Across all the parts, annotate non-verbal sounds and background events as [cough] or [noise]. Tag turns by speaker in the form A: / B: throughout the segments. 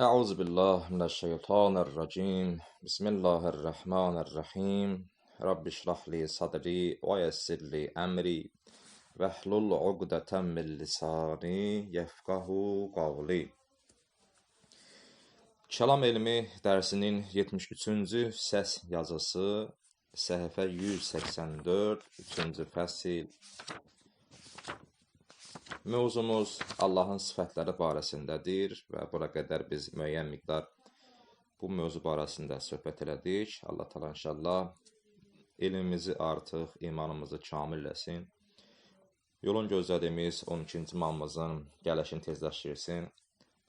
A: أعوذ بالله من الشيطان الرجيم بسم الله الرحمن الرحيم رب اشرح لي صدري ويسر لي أمري واحلل عقدة من lisani yefqahu qavli. Kəlam elmi dərsinin 73-cü səs yazısı, səhifə 184, 3-cü fəsil. Mövzumuz Allahın sifətləri barəsindədir və bura qədər biz müəyyən miqdar bu mövzu barəsində söhbət elədik. Allah təala inşallah elmimizi artıq, imanımızı kamilləsin. Yolun gözlədiyimiz 12-ci malımızın gəlişini tezləşdirsin.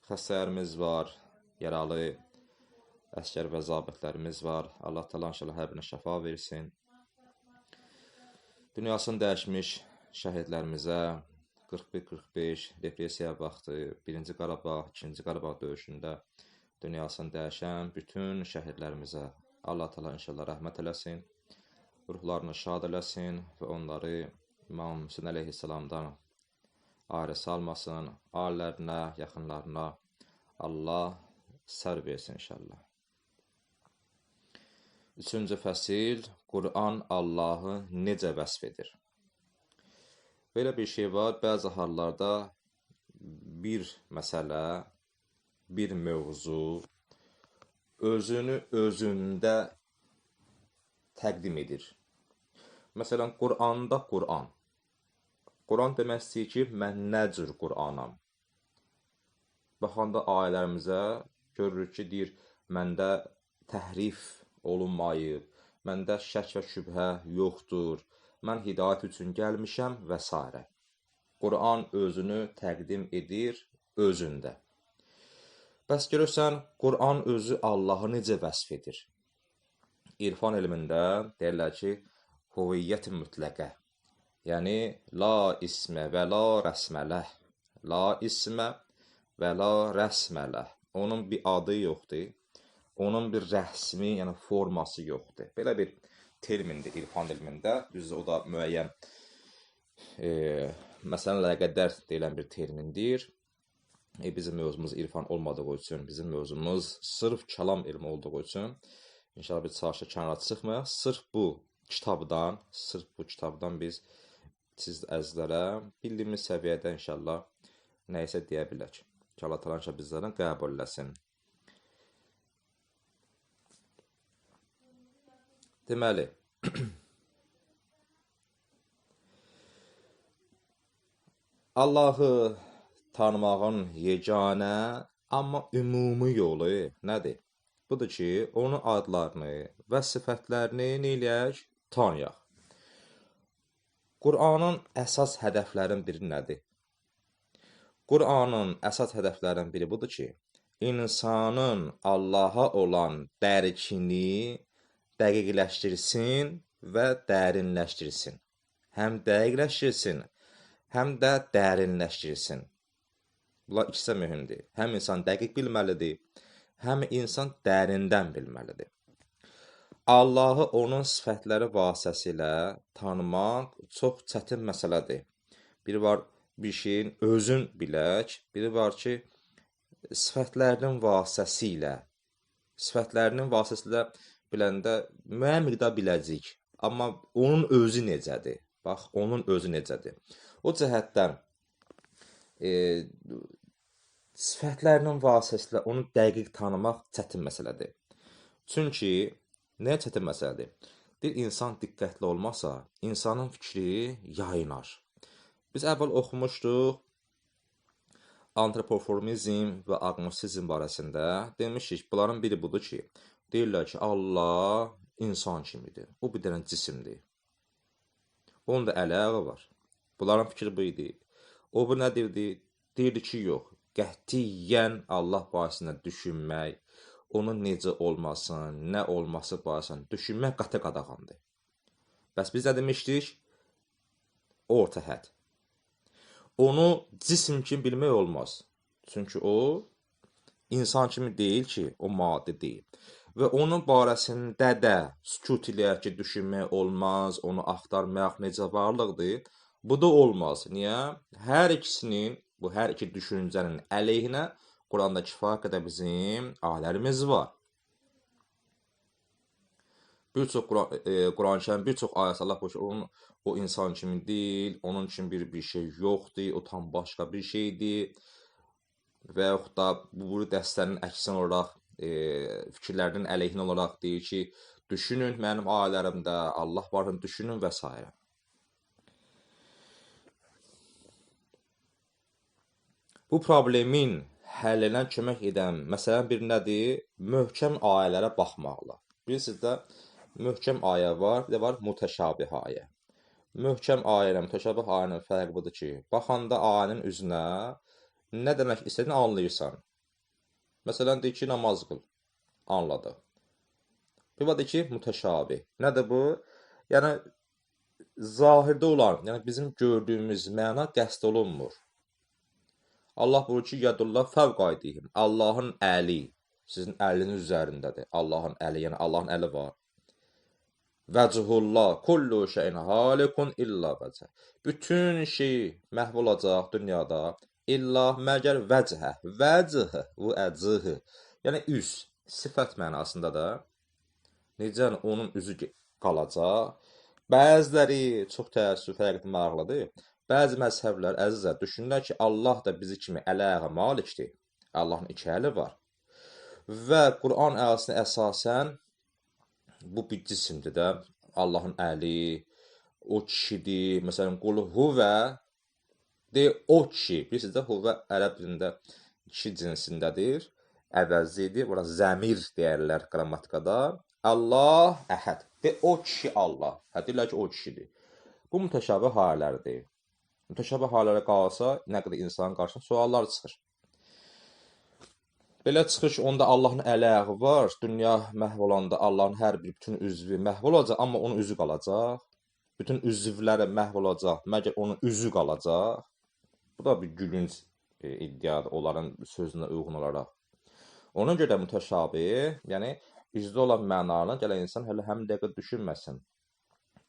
A: Xəstələrimiz var, yaralı əskər və zabitlərimiz var. Allah təala inşallah hər birinə şəfa versin. Dünyasını dəyişmiş şəhidlərimizə, 41-45 repressiya vaxtı 1-ci Qarabağ, 2-ci Qarabağ döyüşündə dünyasını dəyişən bütün şəhidlərimizə Allah təala inşallah rəhmət eləsin. Ruhlarını şad eləsin və onları İmam Hüseyn əleyhissalamdan ayrı salmasın. Ailərinə, yaxınlarına Allah sər versin inşallah. Üçüncü fəsil Quran Allahı necə vəsf edir? Belə bir şey var, bəzi hallarda bir məsələ, bir mövzu özünü özündə təqdim edir. Məsələn, Quranda Quran. Quran demək istəyir ki, mən nə cür Quranam? Baxanda ayələrimizə görürük ki, deyir, məndə təhrif olunmayıb, məndə şək və şübhə yoxdur, mən hidayət üçün gəlmişəm və s. Quran özünü təqdim edir özündə. Bəs görürsən, Quran özü Allahı necə vəsf edir? İrfan elmində deyirlər ki, huviyyət mütləqə. Yəni la ismə və la rəsmələh. La ismə və la rəsmələh. Onun bir adı yoxdur. Onun bir rəsmi, yəni forması yoxdur. Belə bir termindir irfan elmində. Düz o da müəyyən e, məsələn ləqədər deyilən bir termindir. E, bizim mövzumuz irfan olmadığı üçün, bizim mövzumuz sırf kəlam elmi olduğu üçün inşallah bir çalışa kənara çıxmayaq. Sırf bu kitabdan, sırf bu kitabdan biz siz əzizlərə bildiyimiz səviyyədə inşallah nə isə deyə bilək. Allah təala bizlərdən qəbul eləsin. Deməli, Allahı tanımağın yeganə, amma ümumi yolu nədir? Budur ki, onun adlarını və sifətlərini neyləyək? Tanıyaq. Qur'anın əsas hədəflərin biri nədir? Qur'anın əsas hədəflərin biri budur ki, insanın Allaha olan dərkini dəqiqləşdirsin və dərinləşdirsin. Həm dəqiqləşdirsin, həm də dərinləşdirsin. Bunlar ikisi mühümdür. Həm insan dəqiq bilməlidir, həm insan dərindən bilməlidir. Allahı onun sifətləri vasitəsilə tanımaq çox çətin məsələdir. Biri var bir şeyin özün bilək, biri var ki, sifətlərinin vasitəsilə, sifətlərinin vasitəsilə biləndə müəyyən miqdar biləcəyik. Amma onun özü necədir? Bax, onun özü necədir? O cəhətdən e, sifətlərinin vasitəsilə onu dəqiq tanımaq çətin məsələdir. Çünki nə çətin məsələdir? Bir insan diqqətli olmasa, insanın fikri yayınar. Biz əvvəl oxumuşduq antropoformizm və agnosizm barəsində demişik, bunların biri budur ki, Deyirlər ki, Allah insan kimidir. O bir dənə cisimdir. Onun da əli ayağı var. Bunların fikri bu idi. O bu nə deyirdi? Deyirdi ki, yox. Qətiyyən Allah barəsində düşünmək, onun necə olmasın, nə olması barəsində düşünmək qatı qadağandır. Bəs biz nə demişdik? Orta hədd. Onu cisim kimi bilmək olmaz. Çünki o insan kimi deyil ki, o maddi deyil və onun barəsində də sükut eləyək ki, düşünmək olmaz, onu axtarmaq necə varlıqdır. Bu da olmaz. Niyə? Hər ikisinin, bu hər iki düşüncənin əleyhinə Quranda kifayət qədər bizim ayələrimiz var. Bir çox Quran e, Quran-Kərim bir çox ayəsi Allah bu onun o insan kimi deyil, onun üçün bir bir şey yoxdur, o tam başqa bir şeydir. Və yaxud da bu dəstənin əksinə olaraq e, fikirlərinin əleyhinə olaraq deyir ki, düşünün mənim ayələrimdə Allah varını düşünün və s. Bu problemin həllinə kömək edən məsələn bir nədir? Möhkəm ayələrə baxmaqla. Bilirsiniz də möhkəm ayə var, bir də var mütəşabih ayə. Möhkəm ayə ilə mütəşabih ayənin fərqi budur ki, baxanda ayənin üzünə nə demək istədiyini anlayırsan. Məsələn, deyir ki, namaz qıl. Anladı. Bir var ki, mütəşabih. Nədir bu? Yəni zahirdə olan, yəni bizim gördüyümüz məna qəsd olunmur. Allah buyurur ki, yadullah fəvq aydihim. Allahın əli sizin əliniz üzərindədir. Allahın əli, yəni Allahın əli var. Vəchullah kullu şeyin halikun illa vəcə. Bütün şey məhv olacaq dünyada illa məgər vəcəhə. Vəcəhə, bu əcəhə. Yəni üz, sifət mənasında da necə onun üzü qalacaq. Bəziləri çox təəssüf fərqli maraqlıdır. Bəzi məzhəblər əzizlər düşünürlər ki, Allah da bizi kimi ələ-ayağa malikdir. Allahın iki əli var. Və Quran əyasinə əsasən bu bir cisimdir də. Allahın əli, o kişidir. Məsələn, qul huvə o kişi. Bilirsiniz də huvə ərəb dilində kişi cinsindədir. Əvəzidir. Bura zəmir deyərlər qrammatikada. Allah əhəd. De o kişi Allah. Hə deyirlər ki, o kişidir. Bu mütəşabih hallərdir mütəşabih hallara qalsa, nə qədər insanın qarşısına suallar çıxır. Belə çıxır ki, onda Allahın əli ayağı var, dünya məhv olanda Allahın hər bir bütün üzvü məhv olacaq, amma onun üzü qalacaq. Bütün üzvləri məhv olacaq, məgər onun üzü qalacaq. Bu da bir gülünc e, iddiadır onların sözünə uyğun olaraq. Ona görə mütəşabih, yəni üzdə olan mənanı gələn insan hələ həm dəqiqə düşünməsin.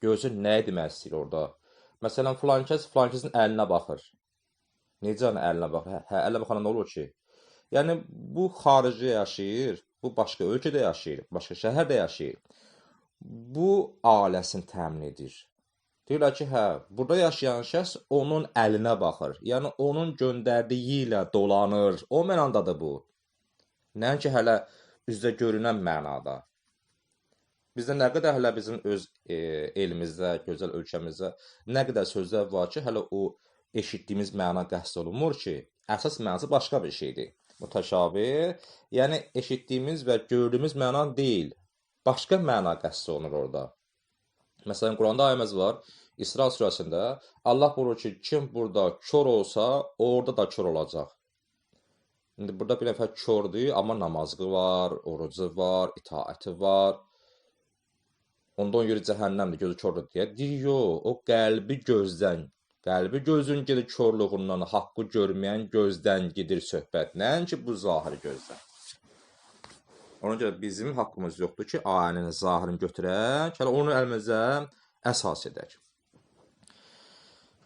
A: Görsün nə demək istəyir orada. Məsələn, filan kəs filan kəsin əlinə baxır. Necə əlinə baxır? Hə, hə əlinə baxanda nə olur ki? Yəni bu xaricdə yaşayır, bu başqa ölkədə yaşayır, başqa şəhərdə yaşayır. Bu ailəsini təmin edir. Deyirlər ki, hə, burada yaşayan şəxs onun əlinə baxır. Yəni onun göndərdiyi ilə dolanır. O mənadadır bu. Nəinki hələ üzdə görünən mənada. Bizdə nə qədər hələ bizim öz e, elimizdə, gözəl ölkəmizdə nə qədər sözlər var ki, hələ o eşitdiyimiz məna qəsd olunmur ki, əsas mənası başqa bir şeydir. Mütəşabih, yəni eşitdiyimiz və gördüyümüz məna deyil. Başqa məna qəsd olunur orada. Məsələn, Quranda ayəmiz var. İsra surəsində Allah buyurur ki, kim burada kör olsa, orada da kör olacaq. İndi burada bir nəfər kördür, amma namazı var, orucu var, itaəti var. Onda ona görə cəhənnəmdir, gözü kordur deyə. Deyir, yox, o qəlbi gözdən, qəlbi gözün gedir korluğundan, haqqı görməyən gözdən gedir söhbət. Nəinki bu zahiri gözdən. Ona görə bizim haqqımız yoxdur ki, ayənin zahirini götürək, hələ onu əlimizə əsas edək.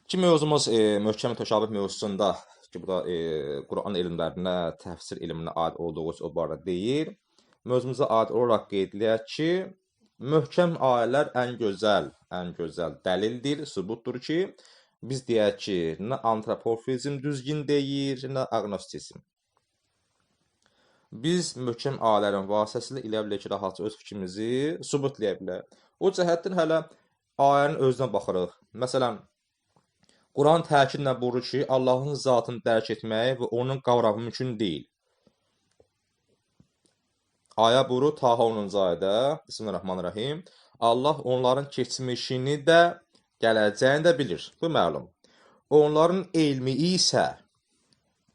A: Ki mövzumuz e, möhkəm təşabih mövzusunda ki, bu da e, Quran elmlərinə, təfsir elminə aid olduğu o barədə deyil. Mövzumuza aid olaraq qeyd edək ki, Möhkəm ayələr ən gözəl, ən gözəl dəlildir, sübutdur ki, biz deyək ki, nə antropofizm düzgün deyir, nə aqnostisizm. Biz möhkəm ayələrin vasitəsilə ilə bilərik ki, rahatca öz fikrimizi sübutlaya bilərik. O cəhətdən hələ ayənin özünə baxırıq. Məsələn, Quran təkidlə buyurur ki, Allahın zatını dərk etmək və onun qavramı mümkün deyil. Ayə buyurur Taha 10-cu ayədə, Bismillahirrahmanirrahim. Allah onların keçmişini də, gələcəyini də bilir. Bu məlum. Onların elmi isə,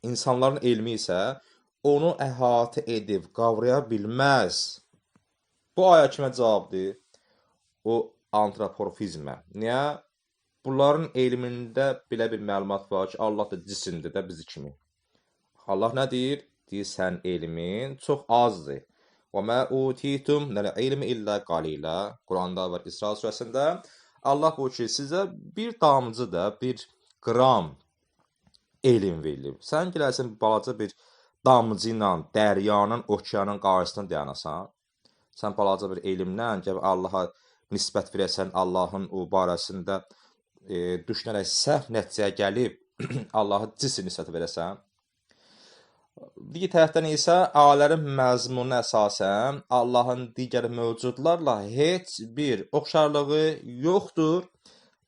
A: insanların elmi isə onu əhatə edib qavraya bilməz. Bu ayə kimə cavabdır? O antropomorfizmə. Niyə? Bunların elmində belə bir məlumat var ki, Allah da cisimdir də bizi kimi. Allah nə deyir? Deyir, sən elmin çox azdır. Və mə utitum minəl ilmi illə qalilə. Quranda var İsra surəsində Allah bu ki, sizə bir damcı da, bir qram elm verilib. Sən gələrsən balaca bir damcı ilə, dəryanın, okeanın qarşısında dayanasan, sən balaca bir elmlə gəlib Allaha nisbət verəsən, Allahın o barəsində e, düşünərək səhv nəticəyə gəlib [clears throat] Allaha cis nisbət verəsən. Digər tərəfdən isə ayələrin məzmununa əsasən Allahın digər mövcudlarla heç bir oxşarlığı yoxdur.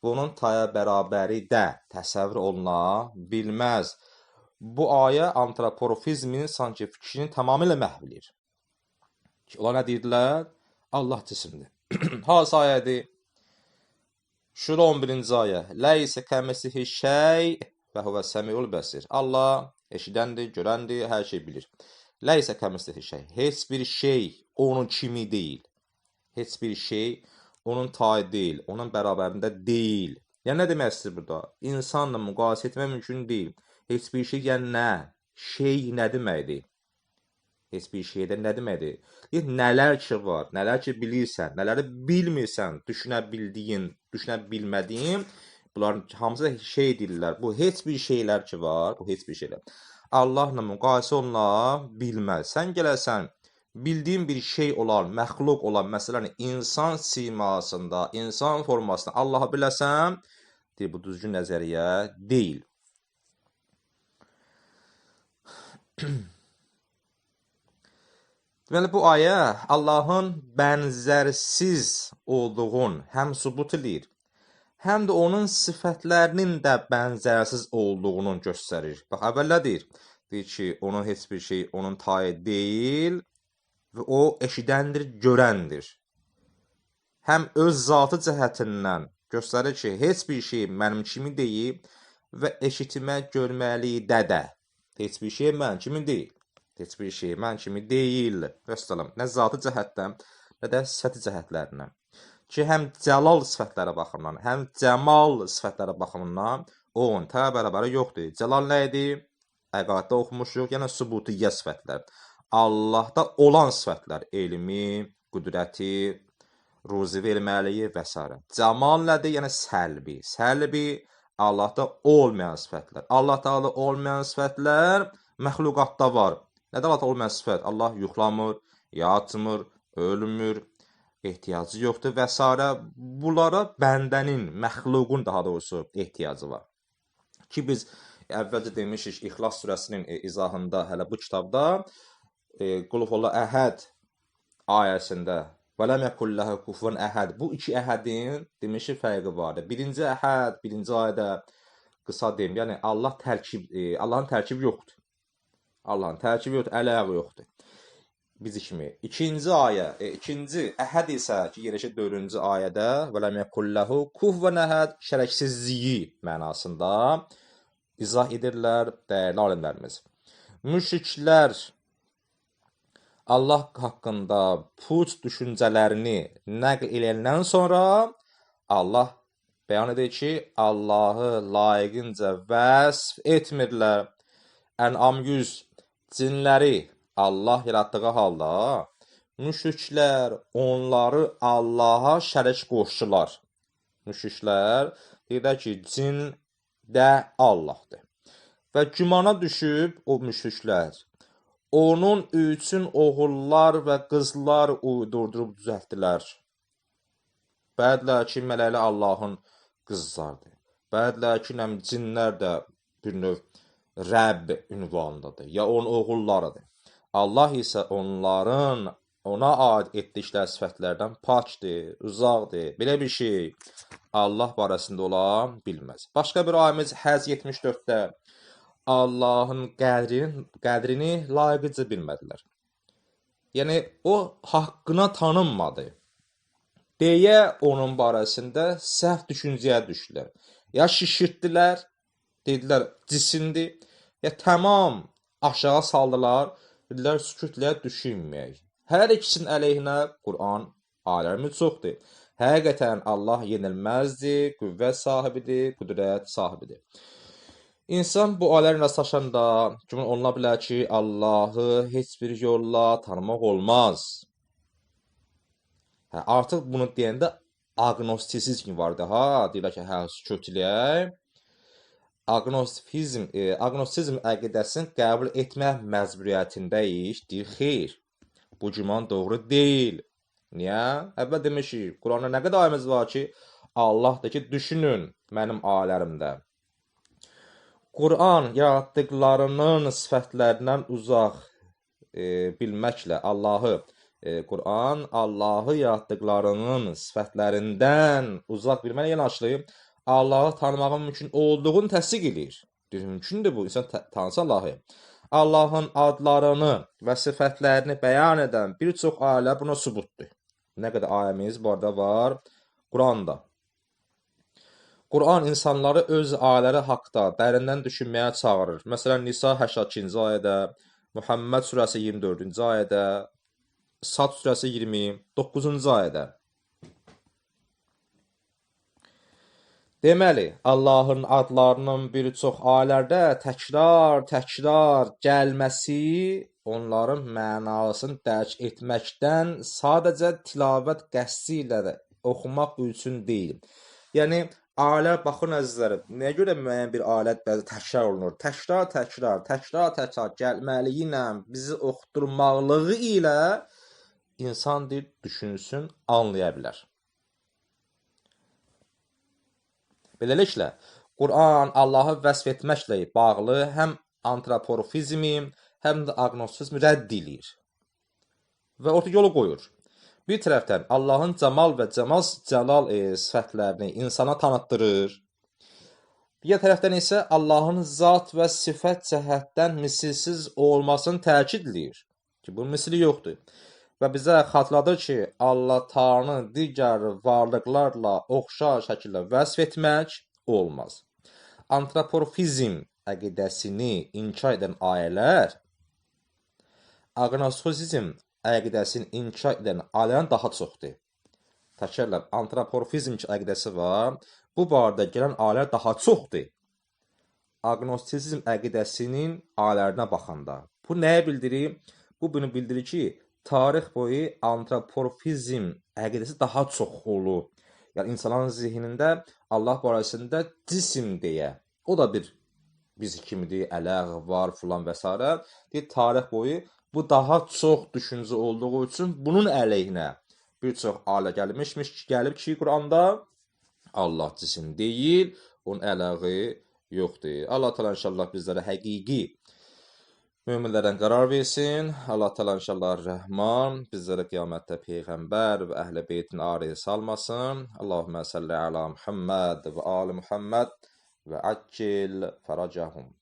A: Bunun taya bərabəri də təsəvvür oluna bilməz. Bu ayə antropomorfizmin sanki fikrini tamamilə məhv edir. Ki, onlar nə deyirdilər? Allah cisimdir. [clears throat] Hansı ayədir? Şura 11-ci ayə. Ləysə kəməsihi şey və huvə səmiul bəsir. Allah eşidəndir, görəndir, hər şey bilir. Ləysə kəməsihi şey. Heç bir şey onun kimi deyil. Heç bir şey onun tayı deyil, onun bərabərində deyil. Yəni nə demək istəyir burada? İnsanla müqayisə etmək mümkün deyil. Heç bir şey yəni nə? Şey nə deməkdir? Heç bir şeydə nə deməkdir? Deyir, nələr ki var, nələr ki bilirsən, nələri bilmirsən, düşünə bildiyin, düşünə bilmədiyin, bunların hamısı şey deyirlər. Bu heç bir şeylər ki var, bu heç bir şeylər. Allahla müqayisə oluna bilməz. Sən gələsən bildiyin bir şey olan, məxluq olan, məsələn, insan simasında, insan formasında Allahı biləsən, deyir, bu düzgün nəzəriyyə deyil. [clears throat] Deməli bu ayə Allahın bənzərsiz olduğun həm sübut edir, həm də onun sifətlərinin də bənzərsiz olduğunu göstərir. Bax əvvəllə deyir, deyir ki, onun heç bir şey onun tayı deyil və o eşidəndir, görəndir. Həm öz zatı cəhətindən göstərir ki, heç bir şey mənim kimi deyil və eşitmə, görməlikdə də heç bir şey mənim kimi deyil. Heç bir şey mən kimi deyil. Vəssalam. Nə zatı cəhətdən, nə də sifəti cəhətlərindən. Ki, həm cəlal sifətlərə baxımından, həm cəmal sifətlərə baxımından onun tə bərabəri yoxdur. Cəlal nə idi? Əqaiddə oxumuşuq, yəni sübutiyyə sifətlər. Allahda olan sifətlər, elmi, qüdrəti, ruzi verməliyi və s. Cəmal nədir? Yəni səlbi. Səlbi Allahda olmayan sifətlər. Allah Taala olmayan sifətlər məxluqatda var. Nədən Allah olmayan sifət? Allah yuxlamır, yatmır, ölmür, ehtiyacı yoxdur və s. Bunlara bəndənin, məxluqun daha doğrusu ehtiyacı var. Ki biz əvvəlcə demişik İxlas surəsinin e, izahında hələ bu kitabda e, Qul huvallahu əhəd ayəsində və ləm yekul lehu kufuven əhəd. Bu iki əhədin demişik fərqi vardır. Birinci əhəd, birinci ayədə qısa deyim, yəni Allah tərkib, e, Allahın tərkibi yoxdur. Allahın tərkibi yoxdur, əl-ayağı yoxdur. Bizi kimi. İkinci ayə, e, ikinci əhəd isə ki, yerləşir 4-cü ayədə və ləm yekullahu kufuven əhəd şərəksizliyi mənasında izah edirlər dəyərli alimlərimiz. Müşriklər Allah haqqında put düşüncələrini nəql edəndən sonra Allah bəyan edir ki, Allahı layiqincə vəsf etmirlər. Ən'am 100 cinləri Allah yaratdığı halda müşriklər onları Allaha şərik qoşdular. Müşriklər deyirlər ki, cin də Allahdır. Və gümana düşüb o müşriklər onun üçün oğullar və qızlar uydurdurub düzəltdilər. Bədlər ki, mələklər Allahın qızlardır. Bədlər ki, nəm cinlər də bir növ Rəbb ünvanındadır, ya onun oğullarıdır. Allah isə onların ona aid etdikləri sifətlərdən pakdır, uzaqdır. Belə bir şey Allah barəsində ola bilməz. Başqa bir ayəmiz Həz 74-də Allahın qədrini, qədrini layiqicə bilmədilər. Yəni o haqqına tanınmadı. Deyə onun barəsində səhv düşüncəyə düşdülər. Ya şişirtdilər, dedilər cisimdir, ya tamam aşağı saldılar, dedilər sükutlə düşünməyək. Hər ikisinin əleyhinə Quran aləmi çoxdur. Həqiqətən Allah yenilməzdir, qüvvət sahibidir, qüdrət sahibidir. İnsan bu aləmlə rastlaşanda güman oluna bilər ki, Allahı heç bir yolla tanımaq olmaz. Hə, artıq bunu deyəndə agnostisizm var da, ha, deyirlər ki, hə, sükut eləyək. aqnostifizm, e, aqnosizm əqidəsini qəbul etmək məcburiyyətindəyik. Deyir, xeyr. Bu güman doğru deyil. Niyə? Əvvəl demişik, Quranda nə qədər ayəmiz var ki, Allah da ki, düşünün mənim ayələrimdə. Quran yaratdıqlarının sifətlərindən uzaq e, bilməklə Allahı e, Quran Allahı yaratdıqlarının sifətlərindən uzaq bilməklə yanaşlı Allahı tanımağın mümkün olduğunu təsdiq edir. Mümkündür bu, insan tanısa Allahı. Allahın adlarını və sifətlərini bəyan edən bir çox ayələr buna sübutdur. Nə qədər ayəmiz bu arada var Quranda. Quran insanları öz ayələri haqqında dərindən düşünməyə çağırır. Məsələn, Nisa 82-ci ayədə, Muhammed surəsi 24-cü ayədə, Sad surəsi 29-cu ayədə. Deməli, Allahın adlarının bir çox ayələrdə təkrar, təkrar gəlməsi onların mənasını dərk etməkdən sadəcə tilavət qəsdi ilə də oxumaq üçün deyil. Yəni Ayələr baxın əzizlərim, nəyə görə müəyyən bir alət bəzi təkrar olunur? Təkrar, təkrar, təkrar, təkrar gəlməliyi ilə, bizi oxutdurmaqlığı ilə insan deyir, düşünsün, anlaya bilər. Beləliklə, Quran Allahı vəsf etməklə bağlı həm antropomorfizmi, həm də aqnosizmi rədd edir və orta yolu qoyur. Bir tərəfdən Allahın camal və camal cəlal e, sifətlərini insana tanıtdırır. Bir tərəfdən isə Allahın zat və sifət cəhətdən misilsiz olmasını təkidləyir ki, bunun misli yoxdur. Və bizə xatırladır ki, Allah Taala'nı digər varlıqlarla oxşar şəkildə vəsf etmək olmaz. Antropomorfizm əqidəsini inkar edən ayələr aqnosizm əqidəsini inkar edən aləmdən daha çoxdur. Təkrarla antropomorfizm əqidəsi var. Bu barədə gələn alələr daha çoxdur. Agnostisizm əqidəsinin alərinə baxanda. Bu nəyə bildirir? Bu bunu bildirir ki, tarix boyu antropomorfizm əqidəsi daha çox olur. Yəni insanların zehnində Allah barəsində cisim deyə. O da bir biz kimidir, ələq var filan və s. Deyir tarix boyu Bu daha çox düşüncə olduğu üçün bunun əleyhinə bir çox alə gəlmişmiş ki, gəlib ki, Quranda Allah cisim deyil, onun ələği yoxdur. Allah təala inşallah bizlərə həqiqi möminlərdən qərar versin. Allah təala inşallah Rəhman bizlərə qiyamətdə peyğəmbər və əhl-i beytin arı salmasın. Allahumma salli ala Muhammad və ali Muhammad və accil faracahum.